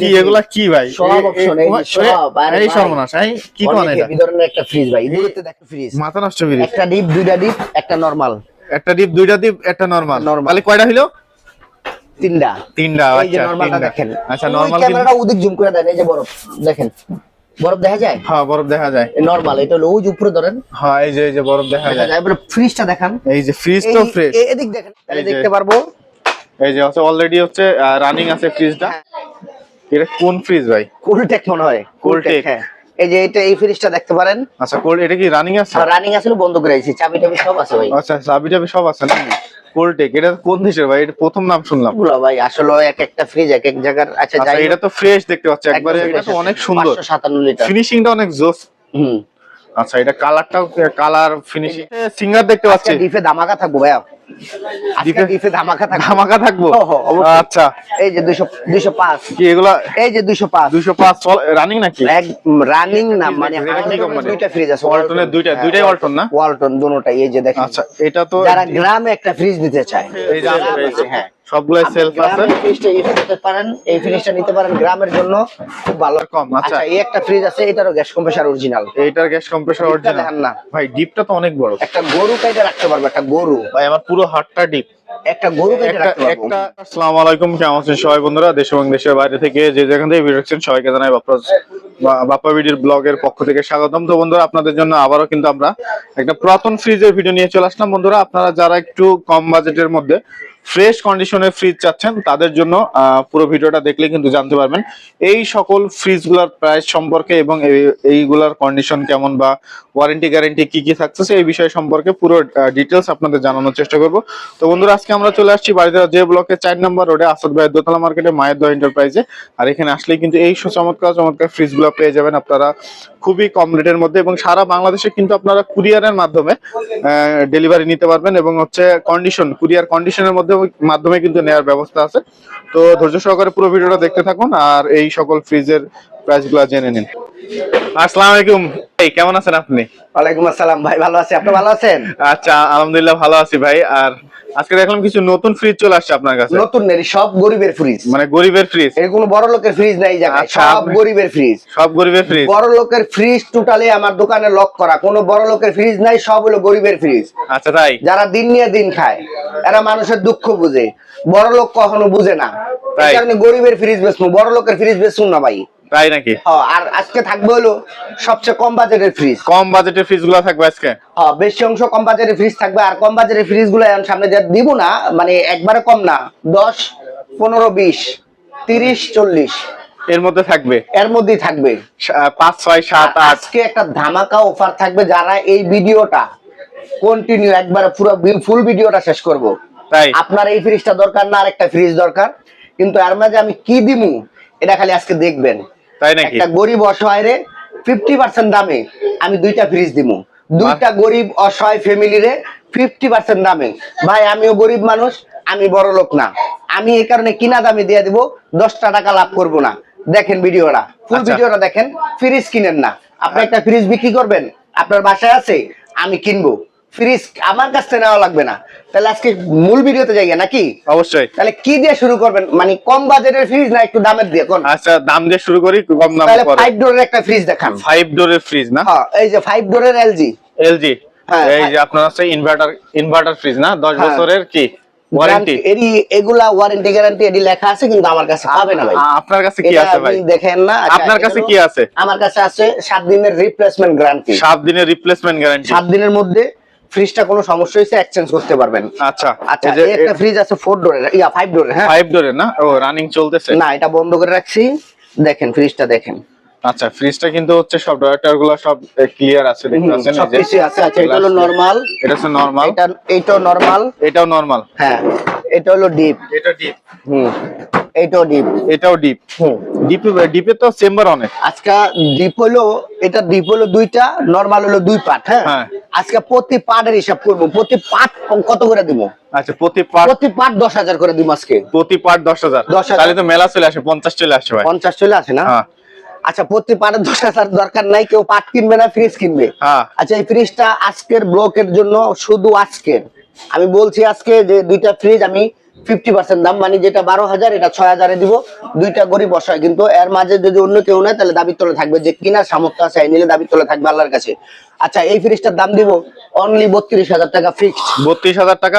কি এগুলা কি ভাই? সব এই। সর্বনাশ এই কি কোন এটা? ধরনের একটা ফ্রিজ ভাই ফ্রিজ মাথা নষ্ট একটা ডিপ দুইটা ডিপ একটা নরমাল একটা ডিপ দুইটা ডিপ একটা নরমাল তাহলে কয়টা হইল? তিনটা। তিনটা আচ্ছা নরমালটা দেখেন। আচ্ছা নরমাল ক্যামেরাটা ওদিক জুম করে দেন এই যে বরফ দেখেন। বরফ দেখা যায়? হ্যাঁ বরফ দেখা যায়। নরমাল এটা হলো ওই উপরে ধরেন। হ্যাঁ এই যে এই যে বরফ দেখা যায়। এবারে ফ্রিজটা দেখান। এই যে ফ্রিজ তো ফ্রেশ এদিক দেখেন তাহলে দেখতে পারব। এই যে হচ্ছে অলরেডি হচ্ছে রানিং আছে ফ্রিজটা। এটা কোন ফ্রিজ ভাই? কোলটেক মনে হয়। Cooltech। হ্যাঁ। এই যে এটা এই ফ্রিজটা দেখতে পারেন। আচ্ছা কোল্ড এটা কি রানিং আছে? রানিং আসলে বন্ধ করে দিয়েছি। চাবি টাবি সব আছে ভাই। আচ্ছা চাবি টাবি সব আছে না কোল্টেক এটা কোন দেশের ভাই? এটা প্রথম নাম শুনলাম। এগুলো ভাই আসলে এক একটা ফ্রিজ এক এক জায়গার আচ্ছা আচ্ছা যাই এটা তো ফ্রেশ দেখতে পাচ্ছি। একবারে এটা তো অনেক সুন্দর। সাতান্ন লিটার ফিনিশিংটা অনেক জোস। হুম। আচ্ছা এটা কালারটাও কালার ফিনিশিং সিঙ্গার দেখতে পাচ্ছি। ডিফে ধামাকা থাকব ভাইয়া। ধামাকা থাকব। ধামাকা থাকব? ও, ও, অবশ্যই। আচ্ছা। এই যে দুইশো দুইশো পাঁচ। কি এগুলা? এই যে দুইশো পাঁচ। দুইশো পাঁচ রানিং নাকি? রানিং না মানে? দুইটা ফ্রিজ আছে ওয়ালটনের দুইটা, দুইটাই ওয়ালটন না? ওয়ালটন দুটোটাই এই যে দেখেন। আচ্ছা এটা তো যারা গ্রামে একটা ফ্রিজ নিতে চায়। এই যে, হ্যাঁ। সবগুলাই সেলফ আছে। ফ্রিজটা ইউজ করতে পারেন এই ফ্রিজটা নিতে পারেন গ্রামের জন্য খুব ভালো কম, আচ্ছা। আচ্ছা এই একটা ফ্রিজ আছে এটারও গ্যাস কম্প্রেসার অরিজিনাল এইটার গ্যাস কম্প্রেসর অরিজিনাল না। ভাই ডিপটা তো অনেক বড়। একটা গরু কাইটা রাখতে পারবে একটা গরু। ভাই আমার পুরো হাতটা ডিপ একটা গরু কাইটা একটা রাখতে পারব। একটা আসসালামু আলাইকুম কেমন আছেন সবাই বন্ধুরা? দেশ এবং দেশের বাইরে থেকে যে যেখান থেকে ভিডিও দেখছেন সবাইকে জানাই বাপ্পা বা- বাপ্পা ভিডিওর ব্লগের পক্ষ থেকে স্বাগতম। তো বন্ধুরা আপনাদের জন্য আবারও কিন্তু আমরা একটা পুরাতন ফ্রিজের ভিডিও নিয়ে চলে আসলাম। বন্ধুরা আপনারা যারা একটু কম বাজেটের মধ্যে ফ্রেশ কন্ডিশনের ফ্রিজ চাচ্ছেন, তাদের জন্য পুরো ভিডিওটা দেখলে কিন্তু জানতে পারবেন এই সকল ফ্রিজগুলোর প্রাইস সম্পর্কে এবং এইগুলার কন্ডিশন কেমন বা ওয়ারেন্টি গ্যারেন্টি কি কি থাকছে এই বিষয় সম্পর্কে পুরো ডিটেলস আপনাদের জানানোর চেষ্টা করব। তো বন্ধুরা, আজকে আমরা চলে আসছি বাড়িতে যে ব্লকে চার নম্বর রোডে আসাদ ভাইয়ের দোতলা মার্কেটে মায়ের দোয়া এন্টারপ্রাইজে আর এখানে আসলেই কিন্তু এই চমৎকার চমৎকার ফ্রিজগুলো পেয়ে যাবেন আপনারা খুবই কম রেটের মধ্যে এবং সারা বাংলাদেশে কিন্তু আপনারা কুরিয়ারের মাধ্যমে ডেলিভারি নিতে পারবেন এবং হচ্ছে কন্ডিশন কুরিয়ার কন্ডিশনের মধ্যে মাধ্যমে কিন্তু নেওয়ার ব্যবস্থা আছে। তো ধৈর্য সহকারে পুরো ভিডিওটা দেখতে থাকুন আর এই সকল ফ্রিজের প্রাইসগুলো জেনে নিন। আসসালামু আলাইকুম। এই কেমন আছেন আপনি? ওয়ালাইকুম আসসালাম ভাই ভালো আছি। আপনি ভালো আছেন? আচ্ছা আলহামদুলিল্লাহ ভালো আছি ভাই। আর আজকে দেখলাম কিছু নতুন ফ্রিজ চলে আসছে আপনার কাছে। নতুন নেই সব গরিবের ফ্রিজ মানে গরিবের ফ্রিজ এর কোনো বড় লোকের ফ্রিজ নাই জায়গায়। আচ্ছা, সব গরিবের ফ্রিজ সব গরিবের ফ্রিজ বড় লোকের ফ্রিজ টোটালি আমার দোকানে লক করা। কোনো বড় লোকের ফ্রিজ নাই সব হলো গরিবের ফ্রিজ আচ্ছা তাই? যারা দিন নিয়ে দিন খায় এরা মানুষের দুঃখ বুঝে। বড় লোক কখনো বুঝে না। তাই। কারণে গরিবের ফ্রিজ বেচবো বড় লোকের ফ্রিজ বেচুন না ভাই। তাই নাকি? আর আজকে থাকবে হলো সবচেয়ে কম বাজেটের ফ্রিজ কম বাজেটের ফ্রিজগুলো থাকবে আজকে? বেশি অংশ কম বাজারের ফ্রিজ থাকবে আর কম বাজারের ফ্রিজগুলো সামনে যা দিব না মানে একবারে কম না দশ পনেরো বিশ তিরিশ চল্লিশ। এর মধ্যে থাকবে? এর মধ্যেই থাকবে। পাঁচ ছয় সাত আজকে একটা ধামাকা অফার থাকবে যারা এই ভিডিওটা কন্টিনিউ একবারে পুরো ফুল ভিডিওটা শেষ করব। তাই? আপনার এই ফ্রিজটা দরকার না আর একটা ফ্রিজ দরকার। কিন্তু এর মাঝে আমি কি দিমু এটা খালি আজকে দেখবেন। তাই নাকি? একটা গরিব অসহায় রে ফিফটি পার্সেন্ট দামে আমি দুইটা ফ্রিজ দিব দুইটা গরিব অসহায় ফ্যামিলি রে ফিফটি পার্সেন্ট দামে। ভাই আমিও গরিব মানুষ আমি বড় লোক না। আমি এই কারণে কিনা দামে দিয়ে দিব দশটা টাকা লাভ করব না। দেখেন ভিডিওটা ফুল আচ্ছা। ভিডিওটা দেখেন ফ্রিজ কিনেন না। আপনি একটা ফ্রিজ বিক্রি করবেন আপনার বাসায় আছে আমি কিনবো। ফ্রিজ আমার কাছ থেকে নেওয়া লাগবে না। তাহলে আজকে মূল ভিডিওতে যাই নাকি? অবশ্যই। তাহলে কি দিয়ে শুরু করবেন? মানে কম বাজেটের ফ্রিজ না একটু দামের দিয়ে? কোন? আচ্ছা দাম দিয়ে শুরু করি কম দাম তাহলে পরে। ডোরের একটা ফ্রিজ দেখান। ফাইভ ডোরের ফ্রিজ না? হ্যাঁ এই যে ফাইভ ডোরের এলজি এলজি এই যে আপনার আছে ইনভার্টার ইনভার্টার ফ্রিজ না? দশ। বছরের কি? ওয়ারেন্টি এগুলা ওয়ারেন্টি গ্যারান্টি এডি লেখা আছে কিন্তু আমার কাছে পাবে না ভাই। আপনার কাছে কি আছে ভাই? দেখেন না আপনার কাছে কি আছে? আমার কাছে আছে দিনের রিপ্লেসমেন্ট গ্যারান্টি দিনের রিপ্লেসমেন্ট গ্যারান্টি দিনের মধ্যে ফ্রিজটা কোনো সমস্যা হয়েছে এক্সচেঞ্জ করতে পারবেন। আচ্ছা আচ্ছা এই যে একটা ফ্রিজ আছে ফোর ডোরের ইয়া ফাইভ ডোরের হ্যাঁ। ফাইভ ডোরের না? ও রানিং চলতেছে। না এটা বন্ধ করে রাখছি। দেখেন ফ্রিজটা দেখেন। আচ্ছা ফ্রিজটা কিন্তু হচ্ছে সব ডয়াটারগুলো সব ক্লিয়ার আছে দেখতে পাচ্ছেন এই সব। কিছু আছে আচ্ছা এটা হলো নরমাল এটা হচ্ছে নরমাল এটা এইটাও নরমাল এটাও নরমাল হ্যাঁ এটা হলো ডিপ এটা ডিপ হুম এইটাও ডিপ এটাও ডিপ হুম। ডিপ ডিপে তো চেম্বার অনেক। আজকে ডিপ হলো এটা ডিপ হলো দুইটা নরমাল হলো দুই পার্ট হ্যাঁ? হ্যাঁ। আজকে প্রতি পার্টের হিসাব করব প্রতি পার্ট কত করে দিব? আচ্ছা প্রতি পার্ট প্রতি পার্ট দশ হাজার করে দিব আজকে। প্রতি পার্ট দশ হাজার। 10,000 তাহলে তো মেলা চলে আসে পঞ্চাশ চলে আসে ভাই। পঞ্চাশ চলে আসে না? হ্যাঁ। আচ্ছা প্রতি পাটের দশ হাজার দরকার নাই কেউ পাট কিনবে না ফ্রিজ কিনবে। হ্যাঁ। আচ্ছা এই ফ্রিজটা আজকের ব্লকের জন্য শুধু আজকের। আমি বলছি আজকে যে দুইটা ফ্রিজ আমি ফিফটি পার্সেন্ট দাম মানে যেটা বারো হাজার এটা ছয় হাজারে দিব। দুইটা গরিব বসায় কিন্তু এর মাঝে যদি অন্য কেউ নেয় তাহলে দাবির তলে থাকবে। যে কিনার সামর্থ্য আছে এই নিলে দাবির তলে থাকবে আল্লাহর কাছে। আচ্ছা এই ফ্রিজটার দাম দিব অনলি বত্রিশ হাজার টাকা ফিক্সড বত্রিশ হাজার টাকা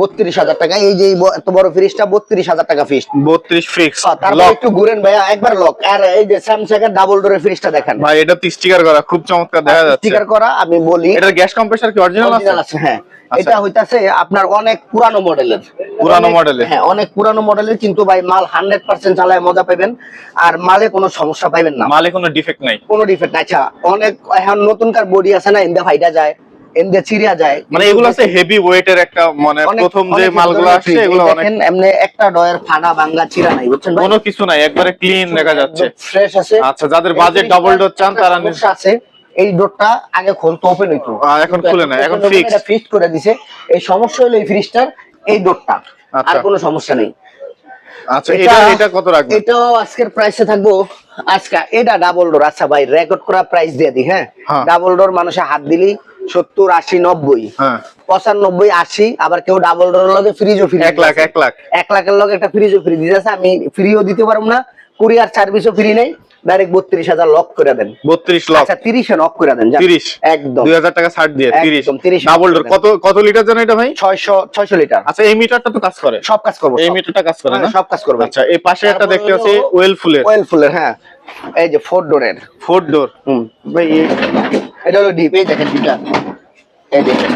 বত্রিশ হাজার টাকা এই যে এত বড় ফ্রিজটা বত্রিশ হাজার টাকা ফিক্সড বত্রিশ ফিক্স তারপর একটু ঘুরেন ভাইয়া একবার লক আর এই যে স্যামসাং এর ডাবল ডোরের ফ্রিজটা দেখেন। ভাই এটা তো স্টিকার করা খুব চমৎকার দেখা যাচ্ছে। স্টিকার করা আমি বলি। এটার গ্যাস কম্প্রেসার কি অরিজিনাল আছে? আছে হ্যাঁ। আচ্ছা। এটা হইতাছে আপনার অনেক পুরানো মডেলের পুরানো মডেলের। হ্যাঁ অনেক পুরানো মডেলের কিন্তু ভাই মাল হান্ড্রেড পার্সেন্ট চালায় মজা পাবেন। আর মালে কোনো সমস্যা পাবেন না। মালে কোনো ডিফেক্ট নাই। কোনো ডিফেক্ট নাই। আচ্ছা অনেক এখন নতুনকার বডি আছে না ইন্দা ফাইটা যায় যায়। মানে এগুলো আছে হেভি ওয়েটের একটা মানে প্রথম যে মালগুলো আসছে এগুলো অনেক এমনি একটা ডয়ের ফাটা চিরা নাই বুঝছেন ভাই? কোনো কিছু নাই একবারে ক্লিন দেখা যাচ্ছে। ফ্রেশ আছে। আচ্ছা, যাদের budget double door চান, তারা আছে এই ডোরটা আগে খুলতো ওপেন হইতো। এখন খুলে না, এখন fixed। ফিক্সড করে দিছে। এই সমস্যা হলো এই ফ্রিজটার এই ডোরটা আর আচ্ছা। কোনো সমস্যা নেই। আচ্ছা এটা এটা কত রাখবেন? এটাও আজকের প্রাইসে থাকব। আজকে এটা ডাবল ডোর আচ্ছা ভাই রেকর্ড করা প্রাইস দিয়ে দিই হ্যাঁ? হ্যাঁ। ডাবল ডোর মানুষে হাত দিলি সত্তর আশি নব্বই। হ্যাঁ। পঁচানব্বই আশি আবার কেউ ডাবল ডোর লগে ফ্রিজও ফ্রি এক লাখ এক লাখ। এক লাখের লগে একটা ফ্রিজও ফ্রি দিতেছে আমি ফ্রিও দিতে পারব না কুরিয়ার সার্ভিসও ফ্রি নেই। ডাইরেক্ট বত্রিশ হাজার লক করে দেন। বত্রিশ লক্ষ আচ্ছা তিরিশে লক করে দেন তিরিশ। একদম। দুই হাজার টাকা ছাড় দিয়ে তিরিশ। 30 ডাবল ডোর কত কত লিটার জানো এটা ভাই? ছয়শো ছয়শো লিটার আচ্ছা এই মিটারটা তো কাজ করে। সব কাজ করব এই মিটারটা কাজ করে না? হ্যাঁ, সব কাজ করবে। আচ্ছা এই পাশে একটা দেখতে পাচ্ছি ওয়েল ফুলের ওয়েল ফুলের হ্যাঁ। এই যে ফোর ডোরের ফোর ডোর হুম ভাই এটা হলো ডিপ এই দেখেন ডিপটা এই দেখেন।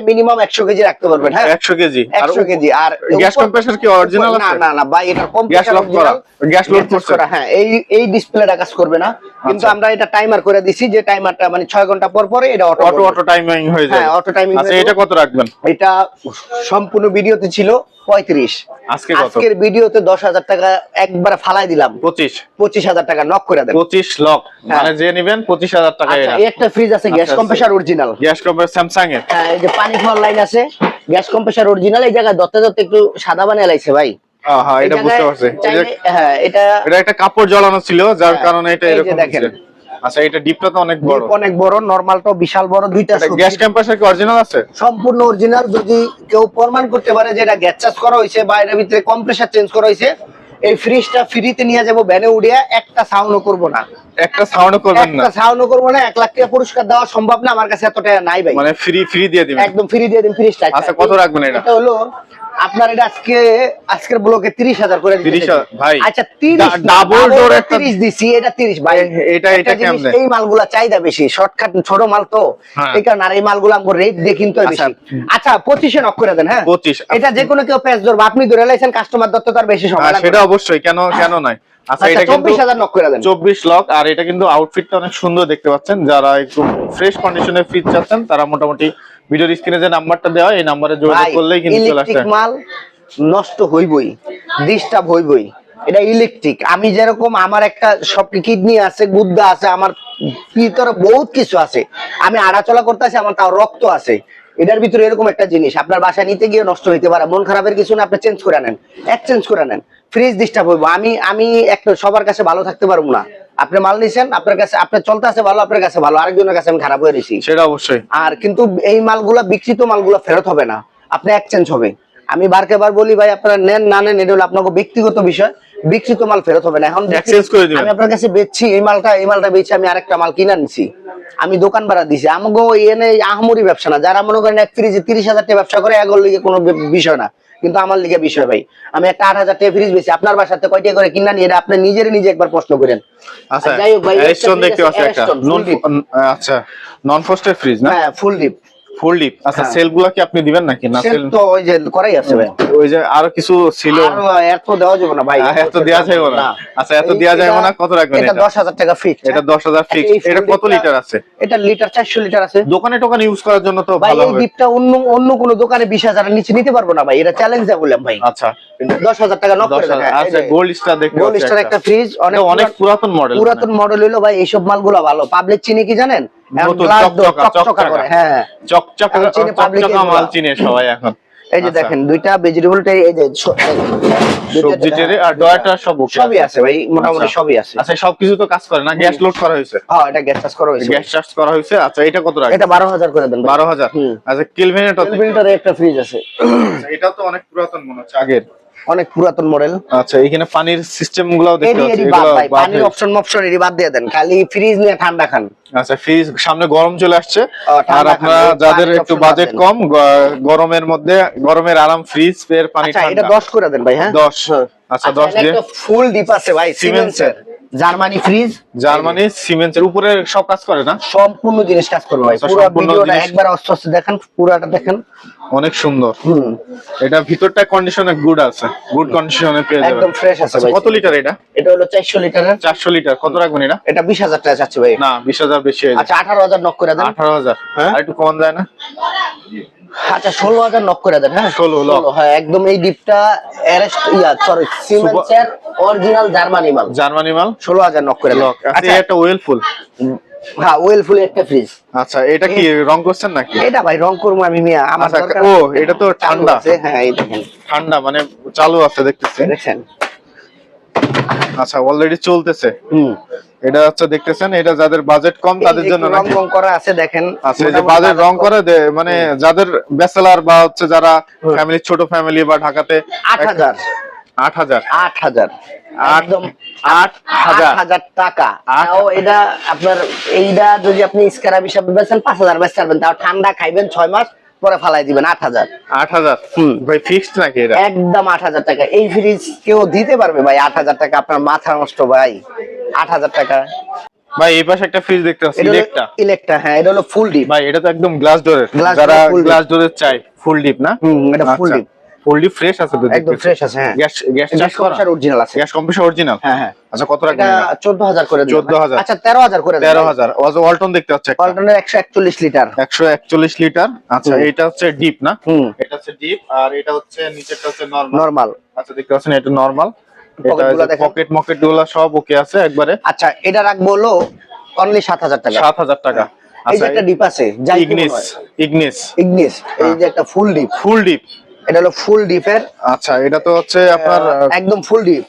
মিনিমাম একশো কেজি রাখতে পারবেন হ্যাঁ? একশো কেজি। একশো কেজি আর গ্যাস কম্প্রেসার কি অরিজিনাল না না না ভাই এটা গ্যাস লক করা গ্যাস লোড করছে। হ্যাঁ এই এই ডিসপ্লেটা কাজ করবে না। কিন্তু আচ্ছা। আমরা এটা টাইমার করে দিছি যে টাইমারটা মানে ছয় ঘণ্টা পর পরে এটা অটো অটো অটো টাইমিং হয়ে যায় হ্যাঁ, auto timing আচ্ছা এটা কত রাখবেন? এটা সম্পূর্ণ ভিডিওতে ছিল পঁয়ত্রিশ। আজকের ভিডিওতে দশ হাজার টাকা একবারে ফালাই দিলাম। পঁচিশ। পঁচিশ হাজার টাকা নক করে দেন। পঁচিশ লক মানে যে নিবেন পঁচিশ হাজার টাকা আচ্ছা একটা ফ্রিজ আছে gas compressor original gas compressor Samsung এর। হ্যাঁ এই যে পানি খাওয়ার লাইন আছে গ্যাস কম্প্রেসার অরিজিনাল এই জায়গায় দত্তে দত্তে একটু সাদা বানিয়ে লাইছে ভাই। হ্যাঁ হ্যাঁ এটা বুঝতে পারছি। হ্যাঁ এটা এটা একটা কাপড় জ্বালানো ছিল যার হ্যাঁ, কারণে এটা এরকম দেখেন। আচ্ছা এটা ডিপটা তো অনেক বড়। অনেক বড় নরমালটাও বিশাল বড় দুইটা গ্যাস কি অরিজিনাল আছে? সম্পূর্ণ অরিজিনাল যদি কেউ প্রমাণ করতে পারে যে এটা গ্যাস চার্জ করা হয়েছে বা এটার ভিতরে কম্প্রেসার চেঞ্জ করা হয়েছে এই ফ্রিজটা ফ্রিতে নিয়ে যাব ভ্যানে উড়িয়ে একটা সাউন্ডও করব না। একটা সাউন্ড করবেন না? একটা সাউন্ডও করব না এক লাখ টাকা পুরস্কার দেওয়া সম্ভব না আমার কাছে এত টাকা নাই ভাই। মানে ফ্রি ফ্রি দিয়ে দিবেন? একদম ফ্রি দিয়ে দিন ফ্রিজটা আচ্ছা, কত রাখবেন এটা? এটা হলো আপনার এটা আজকে আজকের ব্লকে তিরিশ হাজার করে দিতে 30,000 ভাই, আচ্ছা তিরিশ দিছি এটা তিরিশ ভাই। এটা- এটা কেমনে? এই মালগুলা চাহিদা বেশি শর্টকাট ছোট মাল তো। হ্যাঁ। এই কারণে আর এই মালগুলো আমার রেট দিয়ে কিনতে আচ্ছা। আচ্ছা পঁচিশে নক করে দেন হ্যাঁ? 25 এটা যে কোনো কেউ পেজ ধরবে আপনি ধরে লাইছেন কাস্টমার দত্ত তার বেশি সময় হ্যাঁ, লাগবে সেটা অবশ্যই কেন কেন নয় আচ্ছা আচ্ছা এটা কিন্তু চব্বিশ হাজার নক করে দেন। চব্বিশ লক আর এটা কিন্তু আউটফিটটা অনেক সুন্দর দেখতে পাচ্ছেন। যারা একটু ফ্রেশ কন্ডিশনে ফিট চাচ্ছেন তারা মোটামুটি ভিডিওর স্ক্রিনে যে নাম্বারটা দেওয়া এই নাম্বারে যোগাযোগ করলেই কিন্তু চলে ইলেকট্রিক মাল নষ্ট হইবই ডিস্টার্ব হইবই। এটা ইলেকট্রিক। আমি যেরকম আমার একটা সব কিডনি আছে গুদ্দা আছে আমার ভিতরে বহুত কিছু আছে। আমি আড়াচলা করতেছি আমার তাও রক্ত আছে। এটার ভিতরে এরকম একটা জিনিস আপনার বাসায় নিতে গিয়ে নষ্ট হইতে পারে। মন খারাপের কিছু না আপনি চেঞ্জ করে নেন। এক্সচেঞ্জ করে নেন। ফ্রিজ ডিস্টার্ব হইব। আমি আমি একটা সবার কাছে ভালো থাকতে পারব না। আপনি মাল নিছেন আপনার কাছে আপনার চলতে আছে ভালো আপনার কাছে ভালো আরেকজনের কাছে আমি খারাপ হয়ে রয়েছি সেটা অবশ্যই। আর কিন্তু এই মালগুলা বিকৃত মালগুলা ফেরত হবে না। আপনি এক্সচেঞ্জ হবে। আমি বারকে বার বলি ভাই আপনারা নেন না নেন এটা হলো আপনাকে ব্যক্তিগত বিষয়। বিকৃত মাল ফেরত হবে না। এখন দেখি- করে দিবেন। আমি আপনার কাছে বেচছি এই মালটা এই মালটা বেচছি আমি আরেকটা মাল কিনে নিছি আমি দোকান ভাড়া দিছি। আমাকে এনে আহমরি ব্যবসা না। যারা মনে করেন এক ফ্রিজে তিরিশ হাজার টাকা ব্যবসা করে এগোর লিগে কোনো বিষয় না। কিন্তু আমার লিগে বিষয় ভাই আমি একটা আট হাজার টাকা ফ্রিজ বেশি আপনার বাসাতে কয়টা করে কিনা নিয়ে আপনি নিজের নিজে একবার প্রশ্ন করেন। আচ্ছা যাই হোক ভাই, দেখতে পাচ্ছি একটা। আচ্ছা নন ফ্রস্টেড ফ্রিজ না? হ্যাঁ ফুল ডিপ ফুল ডিপ আচ্ছা হ্যাঁ। কি আপনি দিবেন নাকি? না সেল তো ওই যে করাই আছে ভাই। ওই যে আরও কিছু ছিল। এত দেওয়া যাবে না ভাই। আহ, এত দেওয়া যাবে না। আচ্ছা, এত দেওয়া যাবে না, কত রাখবেন এটা এটা? দশ হাজার টাকা ফিক্স এটা দশ হাজার ফিক্স এটা কত লিটার আছে? এটা লিটার চারশো লিটার আছে। দোকানে টোকানে ইউজ করার জন্য তো ভাই এই ডিপটা অন্য অন্য কোনো দোকানে বিশ হাজারের নিচে নিতে পারব না ভাই। এটা চ্যালেঞ্জ দেয় বললাম ভাই। আচ্ছা। দশ হাজার টাকা নক করে দেন, হ্যাঁ, আচ্ছা গোল্ড স্টার দেখতে গোল্ড স্টার একটা। ফ্রিজ অনেক অনেক পুরাতন মডেল পুরাতন মডেল হলো ভাই এইসব মালগুলো ভালো। পাবলিক চিনি কি জানেন? হ্যাঁ। সবাই এখন। এই যে আচ্ছা। দেখেন দুইটা ভেজিটেবল এই যে স- দেখেন, দুইটা সবজি ট্রে, ট্রে আর ডয়াটা সব সবই আছে। ভাই মোটামুটি আচ্ছা। সবই আছে। আচ্ছা সবকিছু তো কাজ করে না? গ্যাস লোড করা হয়েছে? হ্যাঁ এটা গ্যাস চার্জ করা হয়েছে। গ্যাস চার্জ করা হয়েছে? আচ্ছা এটা কত টাকা এটা বারো হাজার করে দেন ভাই। বারো হাজার? হুম। আচ্ছা কিলভেনেট ফিল্টারে একটা ফ্রিজ আছে। এটাও তো অনেক পুরাতন মনে হচ্ছে আগের। অনেক পুরাতন মডেল। আচ্ছা এখানে পানির সিস্টেমগুলো দেখতে পাচ্ছি এগুলো পানির অপশন অপশন এটি বাদ দিয়ে দেন। খালি ফ্রিজ নিয়ে ঠান্ডা খান। আচ্ছা ফ্রিজ সামনে গরম চলে আসছে। আর আপনারা যাদের একটু বাজেট কম গরমের মধ্যে গরমের আরাম ফ্রিজ এর পানি আচ্ছা এটা ঠান্ডা। দশ করে দেন ভাই হ্যাঁ? দশ আচ্ছা দশ দিয়ে। ফুল ডিপ আছে ভাই সিমেন্সের জার্মানি ফ্রিজ জার্মানি সিমেন্সের উপরে সব কাজ করে না? সম্পূর্ণ জিনিস কাজ করবে ভাই। আচ্ছা, পুরো ভিডিওটা একবার অস্তে অস্তে দেখেন পুরাটা দেখেন। অনেক সুন্দর। হুম। এটা ভিতরটা কন্ডিশনে গুড আছে। গুড কন্ডিশনে পেয়ে যাবেন। একদম fresh আছে আচ্ছা, ভাই। কত লিটার এটা? এটা হলো চারশো লিটারের চারশো লিটার কত রাখবেন এটা? এটা বিশ হাজার টাকা চাচ্ছে ভাই। না বিশ হাজার বেশি হয়ে যায়। আচ্ছা আঠারো হাজার নক করে দেন। আঠারো হাজার। হ্যাঁ? আর একটু কম যায় না? আচ্ছা ষোলো হাজার নক করে দেন হ্যাঁ? 16 lock। হ্যাঁ একদম এই ডিপটা অ্যারেস্ট ইয়া সরি সিমেন্সের অরিজিনাল জার্মানি মাল। জার্মানি মাল? ষোলো হাজার নক করে দেন। আচ্ছা আচ্ছা একটা ওয়েল ফুল হ্যাঁ ওয়েল ফুল একটা ফ্রিজ আচ্ছা এটা কি রং করছেন নাকি? এটা ভাই রং করব আমি মিয়া। আমার আচ্ছা, ও, এটা তো ঠান্ডা। আছে, হ্যাঁ এই দেখেন। ঠান্ডা মানে চালু আছে দেখতেছি। দেখছেন আচ্ছা অলরেডি চলতেছে। হুম। এটা হচ্ছে দেখতেছেন এটা যাদের বাজেট কম তাদের জন্য রং করা আছে দেখেন। যে বাজেট রং budget মানে যাদের ব্যাচেলার বা হচ্ছে যারা ফ্যামিলি ছোট ফ্যামিলি বা ঢাকাতে একদম আট আট হাজার। হাজার। টাকা। আট- তাও এটা আপনার এইটা যদি আপনি স্ক্রাব হিসাবে বেচেন পাঁচ হাজার বেচতে পারবেন। তাও ঠান্ডা খাইবেন ছয় মাস পরে ফালাই দিবেন আট হাজার। আট হাজার? হুম। ভাই ফিক্সড নাকি এটা? একদম আট হাজার টাকা। এই ফ্রিজ কেউ দিতে পারবে ভাই? আট হাজার টাকা আপনার মাথা নষ্ট ভাই। আট হাজার টাকা। ভাই এই পাশে একটা ফ্রিজ দেখতে পাচ্ছি ইলেকটা ইলেকটা হ্যাঁ এটা হলো ফুল ডিপ ভাই এটা তো একদম গ্লাস ডোরের যারা। গ্লাস ডোরের চাই ফুল ডিপ না? হুম, এটা ফুল ডিপ ফ্রেশ আছে তো একদম ফ্রেশ আছে হ্যাঁ। গ্যাস গ্যাস চার্জ করা অরিজিনাল আছে। গ্যাস কম্প্রেসার অরিজিনাল হ্যাঁ হ্যাঁ। আচ্ছা কত রাখবেন এটা চোদ্দ হাজার করে দিন। 14,000 আচ্ছা তেরো হাজার করে তেরো হাজার ওয়ালটন দেখতে পাচ্ছি একটা। একশো একচল্লিশ লিটার। একশো একচল্লিশ লিটার। আচ্ছা এটা হচ্ছে ডিপ না? হুম। এটা হচ্ছে ডিপ আর এটা হচ্ছে নিচেরটা হচ্ছে নরমাল নর্মাল আচ্ছা দেখতে পাচ্ছেন এটা নরমাল। পকেট মকেটগুলা সব ওকে আছে একবারে। আচ্ছা এটা রাখব হলো অনলি সাত হাজার টাকা। সাত হাজার টাকা এই যে আচ্ছা একটা ডিপ আছে ইগনিস ইগনিস ইগনিস এই যে একটা ফুল ডিপ ফুল ডিপ এটা হলো ফুল ডিপের আচ্ছা এটা তো হচ্ছে আপনার একদম ফুল ডিপ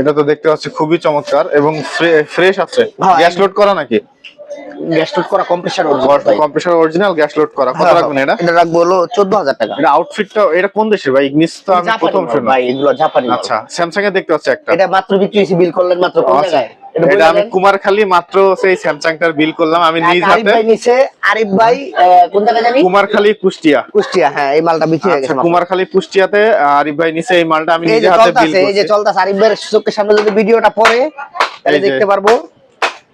এটা তো দেখতে পাচ্ছি খুবই চমৎকার এবং ফ্রেশ আছে। হ্যাঁ, গ্যাস লোড করা নাকি? গ্যাস লোড করা compressor compressor original gas load করা। হ্যাঁ, কত রাখবেন এটা? এটা রাখব হলো চোদ্দ হাজার টাকা। এটা আউটফিটটা এটা কোন দেশের ভাই? ইগনিস তো আমি প্রথম শুনলাম। ভাই এগুলো জাপানি আচ্ছা স্যামসাং এ দেখতে পাচ্ছি একটা। এটা মাত্র বিক্রি বিল করলেন মাত্র কোন আচ্ছা, জায়গায়? এটা আমি কুমারখালী মাত্র সেই স্যামসাংটার বিল করলাম আমি নিজ আরিফ হাতে। ভাই নিচে আরিফ ভাই কোন জায়গায় জানি? কুমারখালী কুষ্টিয়া। কুষ্টিয়া হ্যাঁ এই মালটা বিক্রি হয়ে আচ্ছা গেছে। কুমারখালী কুষ্টিয়াতে আরিফ ভাই নিচে এই মালটা আমি নিজে হাতে বিল চলতেছে এই যে করছি। চলতেছে আরিফ ভাইয়ের চোখের সামনে যদি ভিডিওটা পড়ে তাহলে দেখতে পারব।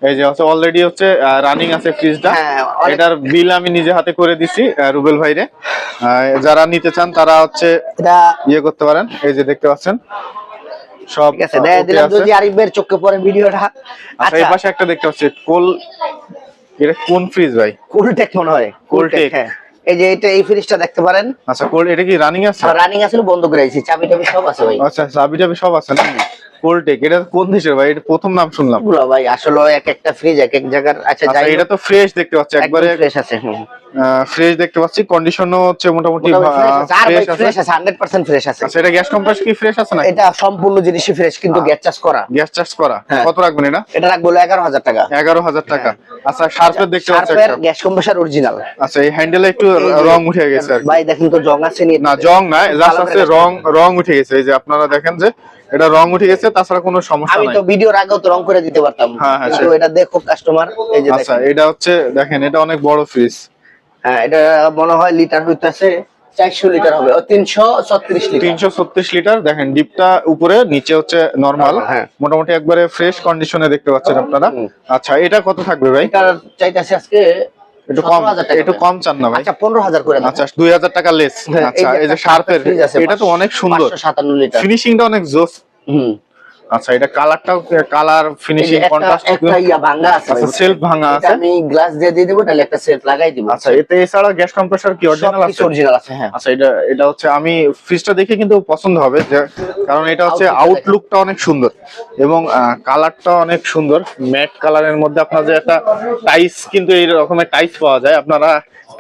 এই যে হচ্ছে অলরেডি হচ্ছে রানিং আছে ফ্রিজটা হ্যাঁ, এটার বিল আমি নিজে হাতে করে দিছি রুবেল ভাইরে। যারা নিতে চান তারা হচ্ছে ইয়ে করতে পারেন। এই যে দেখতে পাচ্ছেন সব ঠিক আছে দেয় দিলাম যদি আরিফ ভাইয়ের চোখে পড়ে ভিডিওটা। আচ্ছা এই আচ্ছা পাশে একটা দেখতে পাচ্ছি কোল এটা কোন ফ্রিজ ভাই? কোলটেক মনে হয় কোলটেক হ্যাঁ। এই যে এটা এই ফ্রিজটা দেখতে পারেন। আচ্ছা কোল এটা কি রানিং আছে? রানিং আছে বন্ধ করে দিয়েছি চাবি টাবি সব আছে ভাই। আচ্ছা চাবি টাবি সব আছে না কোলটেক এটা কোন দেশের ভাই? এটা প্রথম নাম শুনলাম। এগুলো ভাই আসলে এক একটা ফ্রিজ এক এক জায়গার আচ্ছা আচ্ছা যাই এটা তো ফ্রেশ দেখতে পাচ্ছি একবারে ফ্রেশ আছে ফ্রেশ দেখতে পাচ্ছি কন্ডিশনও হচ্ছে মোটামুটি ফ্রেশ আছে। ফ্রেশ আছে। 100% ফ্রেশ আছে। আচ্ছা এটা গ্যাস কম্প্রেস কি ফ্রেশ আছে নাকি? এটা সম্পূর্ণ জিনিসই ফ্রেশ কিন্তু গ্যাস চার্জ করা। গ্যাস চার্জ করা। হ্যাঁ। কত রাখবেন এটা? এটা রাখব হলো এগারো হাজার টাকা। এগারো হাজার টাকা। আচ্ছা শার্পের দেখতে পাচ্ছি শার্পের গ্যাস কম্প্রেসার অরিজিনাল আচ্ছা এই হ্যান্ডেলে একটু রং উঠে গেছে ভাই দেখেন তো জং আছে না জং না জাস্ট আছে রং রং উঠে গেছে। এই যে আপনারা দেখেন যে এটা রং উঠে গেছে তাছাড়া কোনো সমস্যা আমি তো ভিডিওর আগেও তো রং করে দিতে পারতাম। হ্যাঁ, হ্যাঁ, কিন্তু এটা দেখো কাস্টমার এই যে আচ্ছা এটা হচ্ছে দেখেন এটা অনেক বড় ফ্রিজ হ্যাঁ এটা মনে হয় লিটার হইতাছে চারশো লিটার হবে ও তিনশো ছত্রিশ লিটার তিনশো ছত্রিশ লিটার দেখেন ডিপটা উপরে নিচে হচ্ছে নরমাল হ্যাঁ। মোটামুটি একবারে ফ্রেশ কন্ডিশনে দেখতে পাচ্ছেন আপনারা। আচ্ছা এটা কত থাকবে ভাই? এটা চাইতাছে আজকে একটু কম 17,000 টাকা একটু কম চান না ভাই? আচ্ছা পনেরো হাজার করে আচ্ছা দুই হাজার টাকা লেস আচ্ছা এই যে শার্পের আছে, এটা তো অনেক সুন্দর। 557 লিটার। ফিনিশিংটা অনেক জোস। হুম। আচ্ছা এটা কালারটাও কালার ফিনিশিং কন্ট্রাস্ট একটা ইয়া ভাঙা আছে। আচ্ছা সেলফ ভাঙা আছে? আমি গ্লাস দিয়ে দিয়ে দেবো তাহলে একটা সেট লাগাই দিব। আচ্ছা এতে এছাড়া গ্যাস কম্প্রেসর কি অরিজিনাল আছে? অরিজিনাল আছে হ্যাঁ। আচ্ছা এটা এটা হচ্ছে আমি ফ্রিজটা দেখে কিন্তু পছন্দ হবে যে কারণ এটা হচ্ছে আউটলুকটা অনেক সুন্দর এবং কালারটা অনেক সুন্দর। ম্যাট কালারের মধ্যে আপনার যে একটা টাইস কিন্তু এই রকমের টাইস পাওয়া যায় আপনারা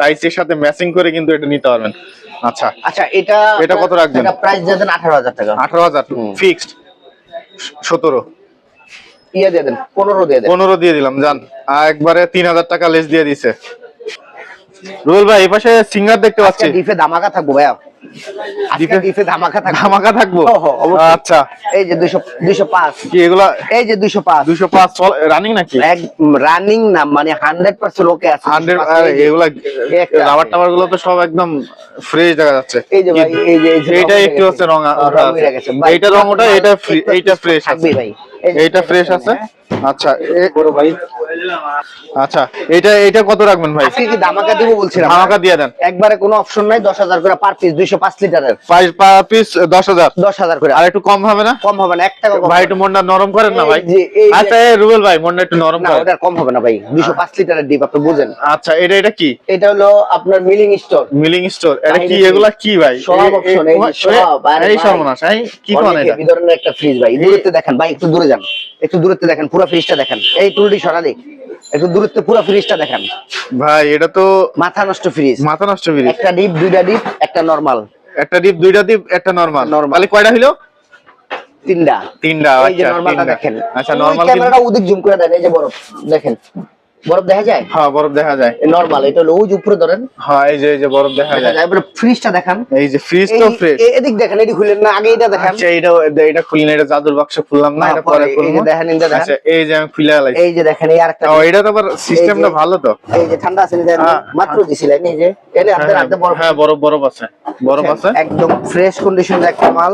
টাইসের সাথে ম্যাচিং করে কিন্তু এটা নিতে পারবেন। আচ্ছা আচ্ছা এটা এটা কত রাখবেন? এটা প্রাইস দেন আঠারো হাজার টাকা। আঠারো হাজার। হুম। ফিক্সড সতেরো। ইয়ে দিয়ে দেন পনেরো দিয়ে দেন। পনেরো দিয়ে দিলাম জান একবারে তিন হাজার টাকা লেস দিয়ে দিছে। রুবেল ভাই এই পাশে সিঙ্গার দেখতে পাচ্ছি। ডিফে ধামাকা থাকব ভাইয়া। ধামাকা থাকব। আচ্ছা। এই যে দুইশো দুইশো পাঁচ। কি এগুলা এই যে দুইশো পাঁচ। দুইশো পাঁচ রানিং নাকি? রানিং না মানে হান্ড্রেড পার্সেন্ট ওকে আছে। হান্ড্রেড 205 এই যে- এগুলা রাবার টাবারগুলো তো সব একদম ফ্রেশ দেখা যাচ্ছে। এই যে এই যে এইটা একটু হচ্ছে রং এইটা রং ওটা এইটা ফ্রি এইটা ফ্রেশ আছে। ভাই। এইটা ফ্রেশ আছে। আচ্ছা বড় ভাই আচ্ছা এটা এটা কত রাখবেন ভাই? আজকে কি ধামাকা দিব বলছিলাম? ধামাকা দিয়ে দেন। একবারে কোনো অপশন নাই দশ হাজার করে পার পিস দুইশো পাঁচ লিটারের। পিস দশ হাজার? দশ হাজার করে। আর একটু কম হবে না? কম হবে না এক টাকা কম ভাই একটু মনটা নরম করেন না ভাই। আচ্ছা এই রুবেল ভাই মনটা একটু নরম না করেন। ওটা কম হবে না ভাই দুইশো পাঁচ লিটারের ডিপ আপনি বুঝেন। আচ্ছা এটা এটা কি? এটা হলো আপনার মিলিং স্টোর মিলিং স্টোর এটা কি এগুলা কি ভাই? সব option, এই সব, আরে এই ভাই। সর্বনাশ এই কি কোন এটা? এই ধরনের একটা ফ্রিজ ভাই দূরত্বে দেখেন ভাই একটু দূরে যান একটু দূরত্বে দেখেন পুরো ফ্রিজটা দেখেন। এই টুলটি সরালে। একটু দূরত্বে পুরো ফ্রিজটা দেখেন। ভাই এটা তো মাথা নষ্ট ফ্রিজ মাথা নষ্ট ফ্রিজ একটা ডিপ দুইটা ডিপ একটা নরমাল একটা ডিপ দুইটা ডিপ একটা নরমাল নরমালি কয়টা হইল? তিনটা। তিনটা আচ্ছা নরমালটা দেখেন। আচ্ছা নরমাল ক্যামেরাটা ওদিক জুম করে দেন এই যে বরফ দেখেন। বরফ দেখা যায়? হ্যাঁ বরফ দেখা যায়। নরমাল এটা হলো ওই উপরে ধরেন। হ্যাঁ এই যে এই যে বরফ দেখা যায়। এবারে ফ্রিজটা দেখান। এই যে ফ্রিজ তো ফ্রেশ এ- এদিক দেখেন এটি খুলেন না আগে এটা দেখান। আচ্ছা এটা এটা খুললেন এটা জাদুর বাক্স খুললাম না হ্যাঁ, এটা পরে পরে এই খুলবো যে দেখেন, যে দেখেন। আচ্ছা এই যে আমি খুলে আলাইছি এই যে দেখেন এই আরেকটা ও এটা তো আবার সিস্টেমটা ভালো তো। এই যে ঠান্ডা আছে না দেখেন? হ্যাঁ, মাত্র দিছিলেন এই যে। এনে হ্যাঁ, হাতে হাতে বরফ। হ্যাঁ বরফ বরফ আছে। বরফ আছে। একদম ফ্রেশ কন্ডিশনের একটা মাল।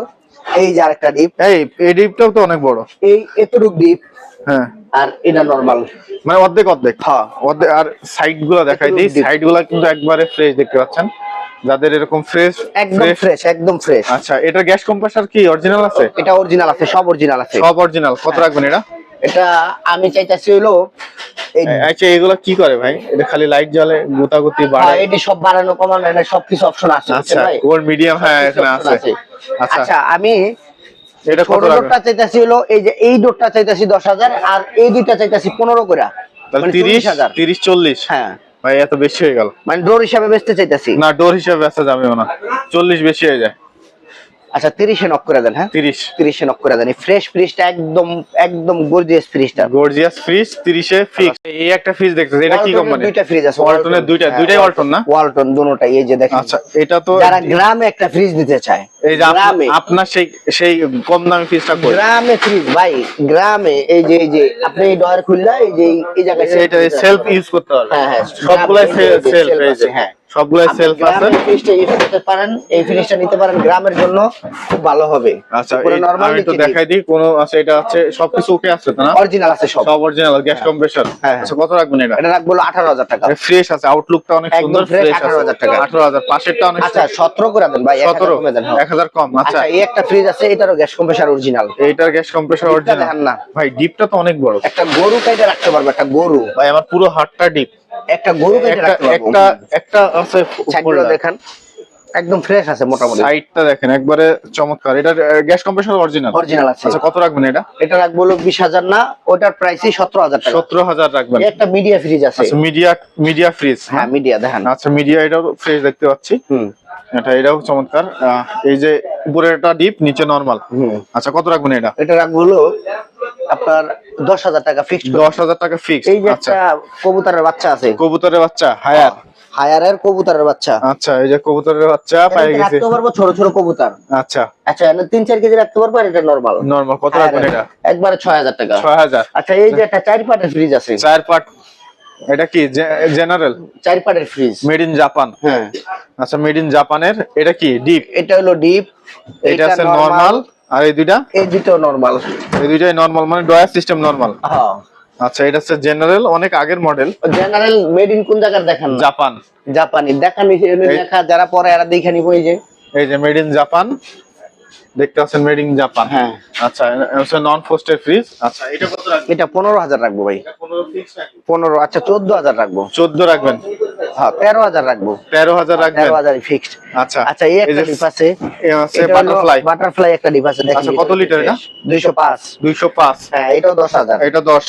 এই যে আরেকটা ডিপ এই এই ডিপটাও তো অনেক বড়। এই এতটুক ডিপ হ্যাঁ। আর এটা নরমাল মানে অর্ধেক অর্ধেক হ্যাঁ অর্ধেক। আর সাইডগুলো দেখাই দিই। সাইডগুলো কিন্তু একবারে ফ্রেশ দেখতে পাচ্ছেন। যাদের এরকম ফ্রেশ একদম ফ্রেশ একদম ফ্রেশ আচ্ছা এটা গ্যাস কম্প্রেসার কি অরিজিনাল আছে? এটা অরিজিনাল আছে সব অরিজিনাল আছে। সব অরিজিনাল কত রাখবেন এটা? এটা আমি চাইতেছি হলো আচ্ছা এগুলো কি করে ভাই? এটা খালি লাইট জ্বলে গুতাগুতি হ্যাঁ, বাড়ায় এটি সব বাড়ানো কমানো এটা সবকিছু অপশন আছে আচ্ছা ভাই? গোল্ড মিডিয়াম হ্যাঁ এখানে আছে। আচ্ছা। আচ্ছা আমি এটা কত ছোট রাখবেন ডোরটা চাইতেছি হলো এই যে এই ডোরটা চাইতেছি দশ হাজার আর এই দুইটা চাইতেছি পনেরো করে তাহলে মানে তিরিশ 40,000 তিরিশ চল্লিশ? হ্যাঁ। ভাই এত বেশি হয়ে গেল। মানে ডোর হিসাবে বেচতে চাইতেছি। না ডোর হিসাবে বেচা যাবে না। চল্লিশ বেশি হয়ে যায়। আচ্ছা তিরিশে নক করে দেন হ্যাঁ? তিরিশ। তিরিশে নক করে দেন। এই ফ্রেশ ফ্রিজটা একদম একদম গর্জিয়াস ফ্রিজটা গর্জিয়াস ফ্রিজ তিরিশে ফিক্স এই একটা ফ্রিজ দেখতেছি এটা কি কোম্পানি দুইটা ফ্রিজ আছে ওয়ালটনের দুইটা দুইটাই ওয়ালটন না? ওয়ালটন দুটোটাই এই যে দেখেন। আচ্ছা এটা তো যারা গ্রামে একটা ফ্রিজ নিতে চায় এই যে গ্রামে। আপনার সেই সেই কম দামি ফ্রিজটা কই? গ্রামে ফ্রিজ ভাই গ্রামে এই যে এই যে আপনি এই ডয়ার খুললা এই যে এই- জায়গায় এটা সেলফ ইউজ করতে পারবে হ্যাঁ, হ্যাঁ, সবগুলাই সেলফ এই যে। হ্যাঁ। সবগুলাই সেলফ আছে। গ্রামের ইউজ করতে পারেন এই ফ্রিজটা নিতে পারেন গ্রামের জন্য খুব ভালো হবে। আচ্ছা আমি একটু দেখাই দিই কোন আছে এটা আছে সবকিছু ওকে আছে না? অরিজিনাল আছে সব। সব অরিজিনাল গ্যাস কম্প্রেসার হ্যাঁ। আচ্ছা কত রাখবেন এটা? এটা রাখব আঠারো হাজার টাকা। ফ্রেশ আছে আউটলুকটা অনেক সুন্দর ফ্রেশ 18,000 টাকা। 18000 পাশেরটা অনেক আচ্ছা সতেরো করে দেন ভাই সতেরো সতেরো কমে দেন হ্যাঁ। এক হাজার কম আচ্ছা আচ্ছা। এই একটা ফ্রিজ আছে এটারও গ্যাস কম্প্রেসার অরিজিনাল এইটার গ্যাস কম্প্রেসার অরিজিনাল না। ভাই ডিপটা তো অনেক বড়। একটা গরু কাইটে রাখতে পারব একটা গরু। ভাই আমার পুরো হাতটা ডিপ একটা গরু একটা একটা আছে দেখেন একদম ফ্রেশ আছে মোটামুটি। সাইডটা দেখেন একবারে চমৎকার। এটা গ্যাস কম্প্রেসার অরিজিনাল অরিজিনাল আছে। আচ্ছা কত রাখবেন এটা? এটা রাখব হলো বিশ হাজার না ওটার প্রাইসই সতেরো হাজার টাকা। সতেরো হাজার রাখবেন। এই একটা মিডিয়া ফ্রিজ আছে। আচ্ছা মিডিয়া মিডিয়া ফ্রিজ হ্যাঁ মিডিয়া দেখেন। আচ্ছা মিডিয়া এটাও ফ্রেশ দেখতে পাচ্ছি। হুম। এটা এটাও চমৎকার। এই যে উপরেরটা ডিপ নিচে নরমাল হুম। আচ্ছা কত রাখবেন এটা? এটা রাখব হলো আপনার দশ হাজার টাকা ফিক্সড দশ হাজার টাকা ফিক্স এই যে আচ্ছা। একটা কবুতরের বাচ্চা আছে। কবুতরের বাচ্চা হায়ার? হায়ারের কবুতরের বাচ্চা। আচ্ছা এই যে কবুতরের বাচ্চা পাই গেছে। রাখতে পারব ছোট ছোট কবুতর। আচ্ছা। আচ্ছা এনে তিন চার কেজি রাখতে পারব আর এটা নর্মাল নরমাল কত রাখবেন এটা? একবারে ছয় হাজার টাকা। ছয় হাজার। আচ্ছা এই যে একটা চার পাটের ফ্রিজ আছে। চার পার্ট এটা কি জেনারেল চার পাটের ফ্রিজ মেড ইন জাপান হ্যাঁ। আচ্ছা মেড ইন জাপানের এটা কি ডিপ এটা হলো ডিপ এটা আছে নরমাল আর এই দুইটা? এই দুটো নরমাল এই দুইটাই নরমাল মানে ডয়ার সিস্টেম নরমাল হ্যাঁ। আচ্ছা এটা হচ্ছে জেনারেল অনেক আগের মডেল জেনারেল মেড ইন কোন জায়গার দেখান? জাপান। জাপানি। দেখা নিছে এই- দেখা যারা পরে এরা দেখে নিব এই যে। এই যে মেড ইন জাপান দেখতে পাচ্ছেন মেড ইন জাপান হ্যাঁ। আচ্ছা এটা নন ফোস্টেড ফ্রিজ আচ্ছা এটা কত রাখবেন? এটা পনেরো হাজার রাখব ভাই। পনেরো ফিক্স নাকি পনেরো আচ্ছা চোদ্দ হাজার রাখব। চোদ্দ রাখবেন। তেরো হাজার রাখব। তেরো হাজার হ্যাঁ, রাখব তেরো হাজার আচ্ছা। আচ্ছা, আচ্ছা, কত লিটার দুইশো পাঁচ। দুইশো পাঁচ। হ্যাঁ এটাও দশ হাজার। এটা দশ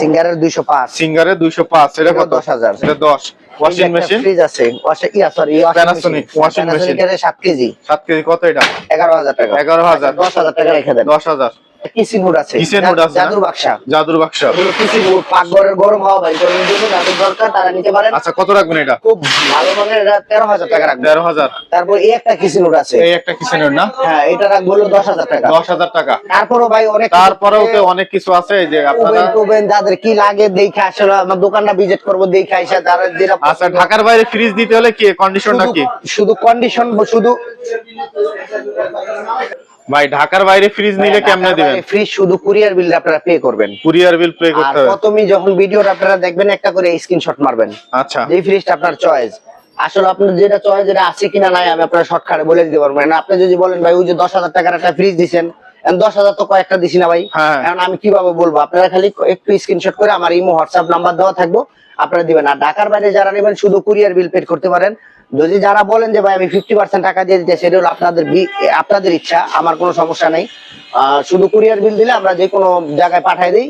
সিঙ্গারের দুইশো পাঁচ। সিঙ্গারের দুইশো পাঁচ এটা দশ হাজার। এটা দশ। ওয়াশিং মেশিন ফ্রিজ আছে ওয়াশিং ইয়া সরি প্যানাসোনিক কেজি। 7 কেজি কত এটা? 11000 টাকা। 11000 10000 টাকা রেখে দেন। 10000 আছে? আছে পাকঘরের ভাই দরকার তারা নিতে পারেন। আচ্ছা, কত রাখবেন এটা? খুব তারপর এই একটা কিসি না? হ্যাঁ, এটা টাকা। 10000 টাকা। তারপরও ভাই অনেক তারপরেও তো অনেক কিছু আছে যে আপনারা যাদের কি লাগে দেখে আসলে আমার দোকানটা ভিজিট করব দেখে যারা আচ্ছা ঢাকার বাইরে ফ্রিজ দিতে হলে কি কন্ডিশন নাকি? শুধু কন্ডিশন শুধু ভাই ঢাকার বাইরে ফ্রিজ নিলে কেমনে দিবেন? ফ্রি শুধু কুরিয়ার বিল আপনারা পে করবেন। কুরিয়ার বিল পে করতে হবে। প্রথমেই যখন ভিডিওটা আপনারা দেখবেন একটা করে স্ক্রিনশট মারবেন। আচ্ছা। যে ফ্রিজটা আপনার চয়েস আসলে আপনার যেটা চয়েস যেটা আছে কিনা নাই আমি আপনার শর্টকাটে বলে দিতে পারব। না আপনি যদি বলেন ভাই ওই যে দশ হাজার টাকার একটা ফ্রিজ দিছেন দশ হাজার তো কয়েকটা দিছি না ভাই। হ্যাঁ। এখন আমি কীভাবে বলব? আপনারা খালি একটু স্ক্রিনশট করে আমার ইমো হোয়াটসঅ্যাপ নাম্বার দেওয়া থাকব আপনারা দিবেন। আর ঢাকার বাইরে যারা নেবেন শুধু কুরিয়ার বিল পে করতে পারেন। যদি যারা বলেন যে ভাই আমি ফিফটি পার্সেন্ট টাকা দিয়ে দিতে সেটা হলো আপনাদের আপনাদের ইচ্ছা আমার কোনো সমস্যা নেই। শুধু কুরিয়ার বিল দিলে আমরা যে কোনো জায়গায় পাঠিয়ে দিই।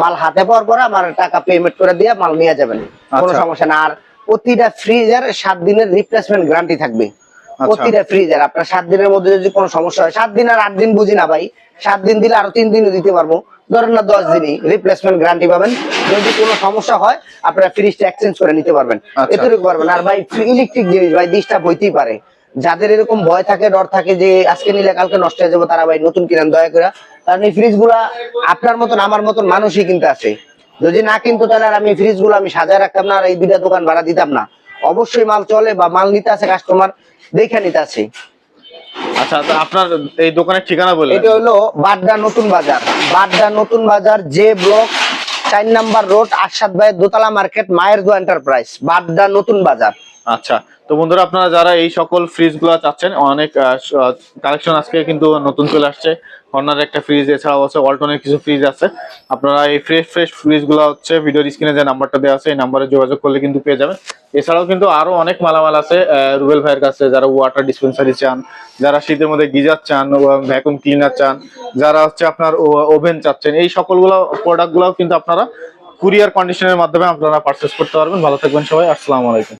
মাল হাতে পাওয়ার পরে আমার টাকা পেমেন্ট করে দিয়ে মাল নিয়ে যাবেন। কোনো আচ্ছা। সমস্যা না আর প্রতিটা ফ্রিজের সাত দিনের রিপ্লেসমেন্ট গ্যারান্টি থাকবে। প্রতিটা ফ্রিজের আপনার সাত দিনের মধ্যে যদি কোনো সমস্যা হয় সাত দিন আর আট দিন বুঝি না ভাই। সাত দিন দিলে আরও তিন দিনও দিতে পারব। ধরেন না দশ দিনই রিপ্লেসমেন্ট গ্যারান্টি পাবেন। যদি কোনো সমস্যা হয় আপনারা ফ্রিজটা এক্সচেঞ্জ করে নিতে পারবেন। আচ্ছা। এতটুকু পারবেন। আর ভাই ইলেকট্রিক জিনিস ভাই ডিস্টার্ব হইতেই পারে। যাদের এরকম ভয় থাকে ডর থাকে যে আজকে নিলে কালকে নষ্ট হয়ে যাব তারা ভাই নতুন কিনেন দয়া করে। কারণ এই ফ্রিজগুলা আপনার মতন আমার মতন মানুষই কিনতে আছে যদি না কিনতো তাহলে আর আমি ফ্রিজগুলো আমি সাজায় রাখতাম না আর এই দুইটা দোকান ভাড়া দিতাম না। অবশ্যই মাল চলে বা মাল নিতে আছে কাস্টমার দেখে নিতে আছে আচ্ছা আপনার এই দোকানের ঠিকানা বলে এটা হলো বাড্ডা নতুন বাজার। বাড্ডা নতুন বাজার যে ব্লক, চার নাম্বার রোড আশাদ ভাই দোতলা মার্কেট, মায়ের দো এন্টারপ্রাইজ বাড্ডা নতুন বাজার। আচ্ছা তো বন্ধুরা, আপনারা যারা এই সকল ফ্রিজগুলো চাচ্ছেন, অনেক কালেকশন আজকে কিন্তু নতুন চলে আসছে। কর্নার একটা ফ্রিজ এছাড়াও আছে অল্টনের কিছু ফ্রিজ আছে। আপনারা এই ফ্রেশ ফ্রেশ ফ্রিজগুলো হচ্ছে ভিডিওর স্ক্রিনে যে নাম্বারটা দেওয়া আছে, এই নাম্বারে যোগাযোগ করলে কিন্তু পেয়ে যাবেন। এছাড়াও কিন্তু আরও অনেক মালামাল আছে রুবেল ভাইয়ের কাছে, যারা ওয়াটার ডিসপেন্সারি চান, যারা শীতের মধ্যে গিজার চান ভ্যাকুম ক্লিনার চান, যারা হচ্ছে আপনার ওভেন চাচ্ছেন, এই সকলগুলো প্রোডাক্টগুলো কিন্তু আপনারা কুরিয়ার কন্ডিশনের মাধ্যমে আপনারা পারচেস করতে পারবেন। ভালো থাকবেন সবাই, আসসালামু আলাইকুম।